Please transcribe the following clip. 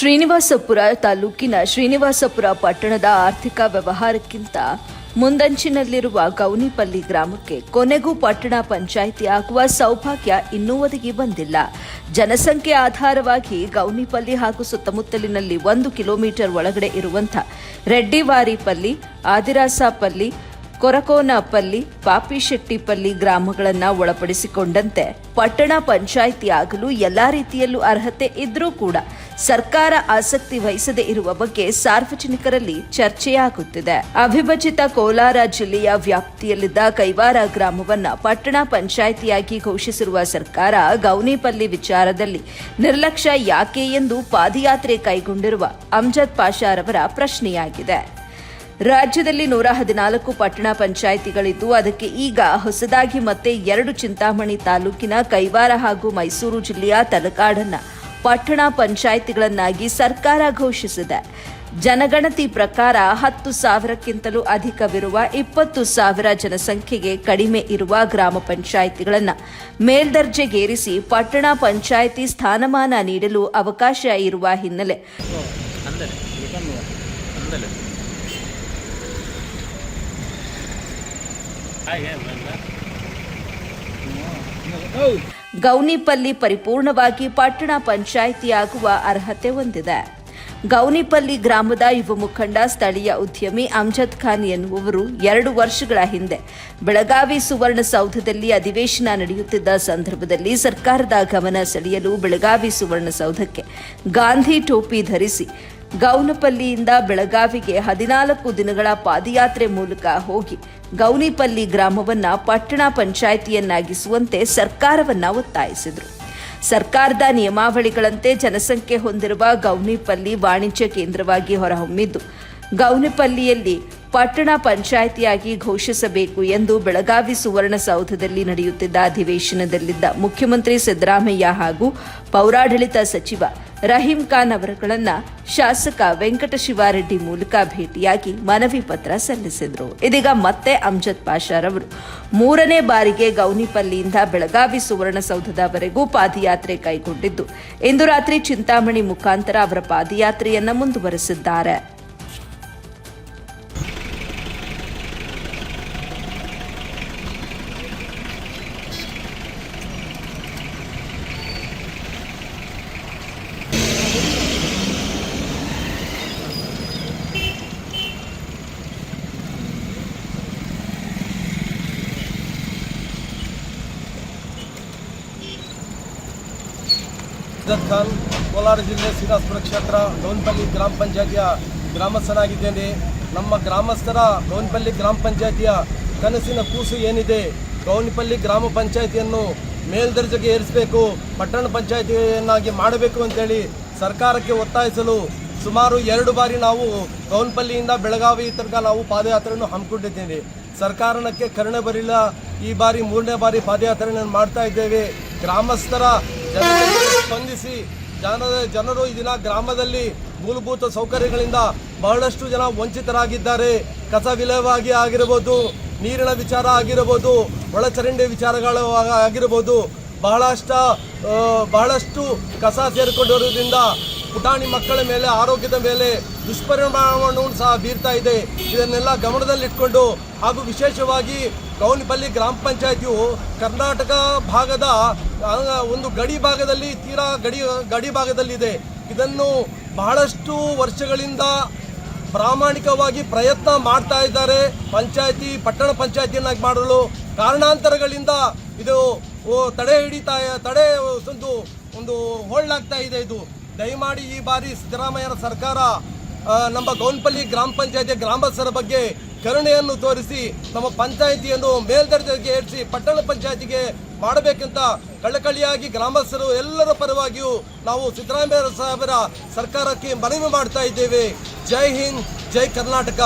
ಶ್ರೀನಿವಾಸಪುರ ತಾಲೂಕಿನ ಶ್ರೀನಿವಾಸಪುರ ಪಟ್ಟಣದ ಆರ್ಥಿಕ ವ್ಯವಹಾರಕ್ಕಿಂತ ಮುಂದಂಚಿನಲ್ಲಿರುವ ಗೌನಿಪಲ್ಲಿ ಗ್ರಾಮಕ್ಕೆ ಕೊನೆಗೂ ಪಟ್ಟಣ ಪಂಚಾಯಿತಿ ಆಗುವ ಸೌಭಾಗ್ಯ ಇನ್ನೂ ಒದಗಿ ಬಂದಿಲ್ಲ. ಜನಸಂಖ್ಯೆ ಆಧಾರವಾಗಿ ಗೌನಿಪಲ್ಲಿ ಹಾಗೂ ಸುತ್ತಮುತ್ತಲಿನಲ್ಲಿ ಒಂದು ಕಿಲೋಮೀಟರ್ ಒಳಗಡೆ ಇರುವಂಥ ರೆಡ್ಡಿವಾರಿಪಲ್ಲಿ, ಆದಿರಾಸಾಪಲ್ಲಿ, ಕೊರಕೋನಪಲ್ಲಿ, ಪಾಪಿಶೆಟ್ಟಿಪಲ್ಲಿ ಗ್ರಾಮಗಳನ್ನು ಒಳಪಡಿಸಿಕೊಂಡಂತೆ ಪಟ್ಟಣ ಪಂಚಾಯಿತಿ ಆಗಲು ಎಲ್ಲ ರೀತಿಯಲ್ಲೂ ಅರ್ಹತೆ ಇದ್ರೂ ಕೂಡ ಸರ್ಕಾರ ಆಸಕ್ತಿ ವಹಿಸದೇ ಇರುವ ಬಗ್ಗೆ ಸಾರ್ವಜನಿಕರಲ್ಲಿ ಚರ್ಚೆಯಾಗುತ್ತಿದೆ. ಅವಿಭಜಿತ ಕೋಲಾರ ಜಿಲ್ಲೆಯ ವ್ಯಾಪ್ತಿಯಲ್ಲಿದ್ದ ಕೈವಾರ ಗ್ರಾಮವನ್ನ ಪಟ್ಟಣ ಪಂಚಾಯಿತಿಯಾಗಿ ಘೋಷಿಸಿರುವ ಸರ್ಕಾರ ಗೌನಿಪಲ್ಲಿ ವಿಚಾರದಲ್ಲಿ ನಿರ್ಲಕ್ಷ್ಯ ಯಾಕೆ ಎಂದು ಪಾದಯಾತ್ರೆ ಕೈಗೊಂಡಿರುವ ಅಮ್ಜದ್ ಪಾಷಾರವರ ಪ್ರಶ್ನೆಯಾಗಿದೆ. ರಾಜ್ಯದಲ್ಲಿ ನೂರ ಹದಿನಾಲ್ಕು ಪಟ್ಟಣ ಪಂಚಾಯಿತಿಗಳಿದ್ದು, ಅದಕ್ಕೆ ಈಗ ಹೊಸದಾಗಿ ಮತ್ತೆ ಎರಡು ಚಿಂತಾಮಣಿ ತಾಲೂಕಿನ ಕೈವಾರ ಹಾಗೂ ಮೈಸೂರು ಜಿಲ್ಲೆಯ ತಲಕಾಡನ್ನ ಪಟ್ಟಣ ಪಂಚಾಯಿತಿಗಳನ್ನಾಗಿ ಸರ್ಕಾರ ಘೋಷಿಸಿದೆ. ಜನಗಣತಿ ಪ್ರಕಾರ ಹತ್ತು ಸಾವಿರಕ್ಕಿಂತಲೂ ಅಧಿಕವಿರುವ ಇಪ್ಪತ್ತು ಸಾವಿರ ಜನಸಂಖ್ಯೆಗೆ ಕಡಿಮೆ ಇರುವ ಗ್ರಾಮ ಪಂಚಾಯಿತಿಗಳನ್ನು ಮೇಲ್ದರ್ಜೆಗೇರಿಸಿ ಪಟ್ಟಣ ಪಂಚಾಯಿತಿ ಸ್ಥಾನಮಾನ ನೀಡಲು ಅವಕಾಶ ಇರುವ ಹಿನ್ನೆಲೆ. ಗೌನಿಪಲ್ಲಿ ಪರಿಪೂರ್ಣವಾಗಿ ಪಟ್ಟಣ ಪಂಚಾಯಿತಿಯಾಗುವ ಅರ್ಹತೆ ಹೊಂದಿದೆ. ಗೌನಿಪಲ್ಲಿ ಗ್ರಾಮದ ಯುವ ಮುಖಂಡ, ಸ್ಥಳೀಯ ಉದ್ಯಮಿ ಅಮ್ಜದ್ ಖಾನ್ ಎನ್ನುವವರು ಎರಡು ವರ್ಷಗಳ ಹಿಂದೆ ಬೆಳಗಾವಿ ಸುವರ್ಣಸೌಧದಲ್ಲಿ ಅಧಿವೇಶನ ನಡೆಯುತ್ತಿದ್ದ ಸಂದರ್ಭದಲ್ಲಿ ಸರ್ಕಾರದ ಗಮನ ಸೆಳೆಯಲು ಬೆಳಗಾವಿ ಸುವರ್ಣಸೌಧಕ್ಕೆ ಗಾಂಧಿ ಟೋಪಿ ಧರಿಸಿ ಗೌನಪಲ್ಲಿಯಿಂದ ಬೆಳಗಾವಿಗೆ ಹದಿನಾಲ್ಕು ದಿನಗಳ ಪಾದಯಾತ್ರೆ ಮೂಲಕ ಹೋಗಿ ಗೌನಿಪಲ್ಲಿ ಗ್ರಾಮವನ್ನ ಪಟ್ಟಣ ಪಂಚಾಯಿತಿಯನ್ನಾಗಿಸುವಂತೆ ಸರ್ಕಾರವನ್ನ ಒತ್ತಾಯಿಸಿದರು. ಸರ್ಕಾರದ ನಿಯಮಾವಳಿಗಳಂತೆ ಜನಸಂಖ್ಯೆ ಹೊಂದಿರುವ ಗೌನಿಪಲ್ಲಿ ವಾಣಿಜ್ಯ ಕೇಂದ್ರವಾಗಿ ಹೊರಹೊಮ್ಮಿದ್ದು, ಗೌನಿಪಲ್ಲಿಯಲ್ಲಿ ಪಟ್ಟಣ ಪಂಚಾಯಿತಿಯಾಗಿ ಘೋಷಿಸಬೇಕು ಎಂದು ಬೆಳಗಾವಿ ಸುವರ್ಣಸೌಧದಲ್ಲಿ ನಡೆಯುತ್ತಿದ್ದ ಅಧಿವೇಶನದಲ್ಲಿದ್ದ ಮುಖ್ಯಮಂತ್ರಿ ಸಿದ್ದರಾಮಯ್ಯ ಹಾಗೂ ಪೌರಾಡಳಿತ ಸಚಿವ ರಹೀಂ ಖಾನ್ ಅವರುಗಳನ್ನ ಶಾಸಕ ವೆಂಕಟ ಶಿವಾರೆಡ್ಡಿ ಮೂಲಕ ಭೇಟಿಯಾಗಿ ಮನವಿ ಪತ್ರ ಸಲ್ಲಿಸಿದರು. ಇದೀಗ ಮತ್ತೆ ಅಮ್ಜದ್ ಪಾಷಾರವರು ಮೂರನೇ ಬಾರಿಗೆ ಗೌನಿಪಲ್ಲಿಯಿಂದ ಬೆಳಗಾವಿ ಸುವರ್ಣಸೌಧದವರೆಗೂ ಪಾದಯಾತ್ರೆ ಕೈಗೊಂಡಿದ್ದು. ಇಂದು ರಾತ್ರಿ ಚಿಂತಾಮಣಿ ಮುಖಾಂತರ ಅವರ ಪಾದಯಾತ್ರೆಯನ್ನು ಮುಂದುವರೆಸಿದ್ದಾರೆ. ಅಜದ್ ಖಾನ್ ಕೋಲಾರ ಜಿಲ್ಲೆ ಶ್ರೀನಿವಾಸಪುರ ಕ್ಷೇತ್ರ ಡೋನ್ಪಲ್ಲಿ ಗ್ರಾಮ ಪಂಚಾಯತಿಯ ಗ್ರಾಮಸ್ಥನಾಗಿದ್ದೇನೆ. ನಮ್ಮ ಗ್ರಾಮಸ್ಥರ ಡೋನ್ಪಲ್ಲಿ ಗ್ರಾಮ ಪಂಚಾಯತಿಯ ಕನಸಿನ ಕೂಸು ಏನಿದೆ? ಗೌನಿಪಲ್ಲಿ ಗ್ರಾಮ ಪಂಚಾಯತಿಯನ್ನು ಮೇಲ್ದರ್ಜೆಗೆ ಏರಿಸಬೇಕು, ಪಟ್ಟಣ ಪಂಚಾಯತಿಯನ್ನಾಗಿ ಮಾಡಬೇಕು ಅಂತೇಳಿ ಸರ್ಕಾರಕ್ಕೆ ಒತ್ತಾಯಿಸಲು ಸುಮಾರು ಎರಡು ಬಾರಿ ನಾವು ಗೌನ್ಪಲ್ಲಿಯಿಂದ ಬೆಳಗಾವಿ ತನಕ ನಾವು ಪಾದಯಾತ್ರೆಯನ್ನು ಹಮ್ಮಿಕೊಂಡಿದ್ದೇವೆ. ಸರ್ಕಾರಕ್ಕೆ ಕರುಣೆ ಬರಿಲ್ಲ ಈ ಬಾರಿ ಮೂರನೇ ಬಾರಿ ಪಾದಯಾತ್ರೆಯನ್ನು ಮಾಡ್ತಾ ಇದ್ದೇವೆ. ಗ್ರಾಮಸ್ಥರ ಜನತೆಗೆ ಸ್ಪಂದಿಸಿ ಜನರ ಜನರು ಈ ದಿನ ಗ್ರಾಮದಲ್ಲಿ ಮೂಲಭೂತ ಸೌಕರ್ಯಗಳಿಂದ ಬಹಳಷ್ಟು ಜನ ವಂಚಿತರಾಗಿದ್ದಾರೆ. ಕಸ ವಿಲೇವಾಗಿ ಆಗಿರ್ಬೋದು, ನೀರಿನ ವಿಚಾರ ಆಗಿರ್ಬೋದು, ಒಳಚರಂಡಿ ವಿಚಾರಗಳು ಆಗಿರ್ಬೋದು, ಬಹಳಷ್ಟು ಬಹಳಷ್ಟು ಕಸ ಸೇರಿಕೊಂಡಿರೋದ್ರಿಂದ ಪುಟಾಣಿ ಮಕ್ಕಳ ಮೇಲೆ, ಆರೋಗ್ಯದ ಮೇಲೆ ದುಷ್ಪರಿಣಾಮವನ್ನು ಸಹ ಬೀರ್ತಾ ಇದೆ. ಇದನ್ನೆಲ್ಲ ಗಮನದಲ್ಲಿಟ್ಕೊಂಡು ಹಾಗೂ ವಿಶೇಷವಾಗಿ ಕೌನಿಪಲ್ಲಿ ಗ್ರಾಮ ಪಂಚಾಯತಿಯು ಕರ್ನಾಟಕ ಭಾಗದ ಒಂದು ಗಡಿ ಭಾಗದಲ್ಲಿ, ತೀರಾ ಗಡಿ ಗಡಿ ಭಾಗದಲ್ಲಿದೆ. ಇದನ್ನು ಬಹಳಷ್ಟು ವರ್ಷಗಳಿಂದ ಪ್ರಾಮಾಣಿಕವಾಗಿ ಪ್ರಯತ್ನ ಮಾಡ್ತಾ ಇದ್ದಾರೆ. ಪಂಚಾಯತಿ, ಪಟ್ಟಣ ಪಂಚಾಯತಿಯನ್ನಾಗಿ ಮಾಡಲು ಕಾರಣಾಂತರಗಳಿಂದ ಇದು ತಡೆ ಹಿಡಿತಾ, ತಡೆ, ಒಂದು ಒಂದು ಹೋಲ್ಡಾಗ್ತಾ ಇದೆ ಇದು. ದಯಮಾಡಿ ಈ ಬಾರಿ ಸಿದ್ದರಾಮಯ್ಯರ ಸರ್ಕಾರ ನಮ್ಮ ಗೌನ್ಪಲ್ಲಿ ಗ್ರಾಮ ಪಂಚಾಯತಿಯ ಗ್ರಾಮಸ್ಥರ ಬಗ್ಗೆ ಕರುಣೆಯನ್ನು ತೋರಿಸಿ, ನಮ್ಮ ಪಂಚಾಯಿತಿಯನ್ನು ಮೇಲ್ದರ್ಜೆಗೆ ಏರಿಸಿ, ಪಟ್ಟಣ ಪಂಚಾಯತಿಗೆ ಮಾಡಬೇಕಂತ ಕಳಕಳಿಯಾಗಿ ಗ್ರಾಮಸ್ಥರು ಎಲ್ಲರ ಪರವಾಗಿಯೂ ನಾವು ಸಿದ್ದರಾಮಯ್ಯ ಸಾಹೇಬರ ಸರ್ಕಾರಕ್ಕೆ ಮನವಿ ಮಾಡ್ತಾ ಇದ್ದೇವೆ. ಜೈ ಹಿಂದ್, ಜೈ ಕರ್ನಾಟಕ.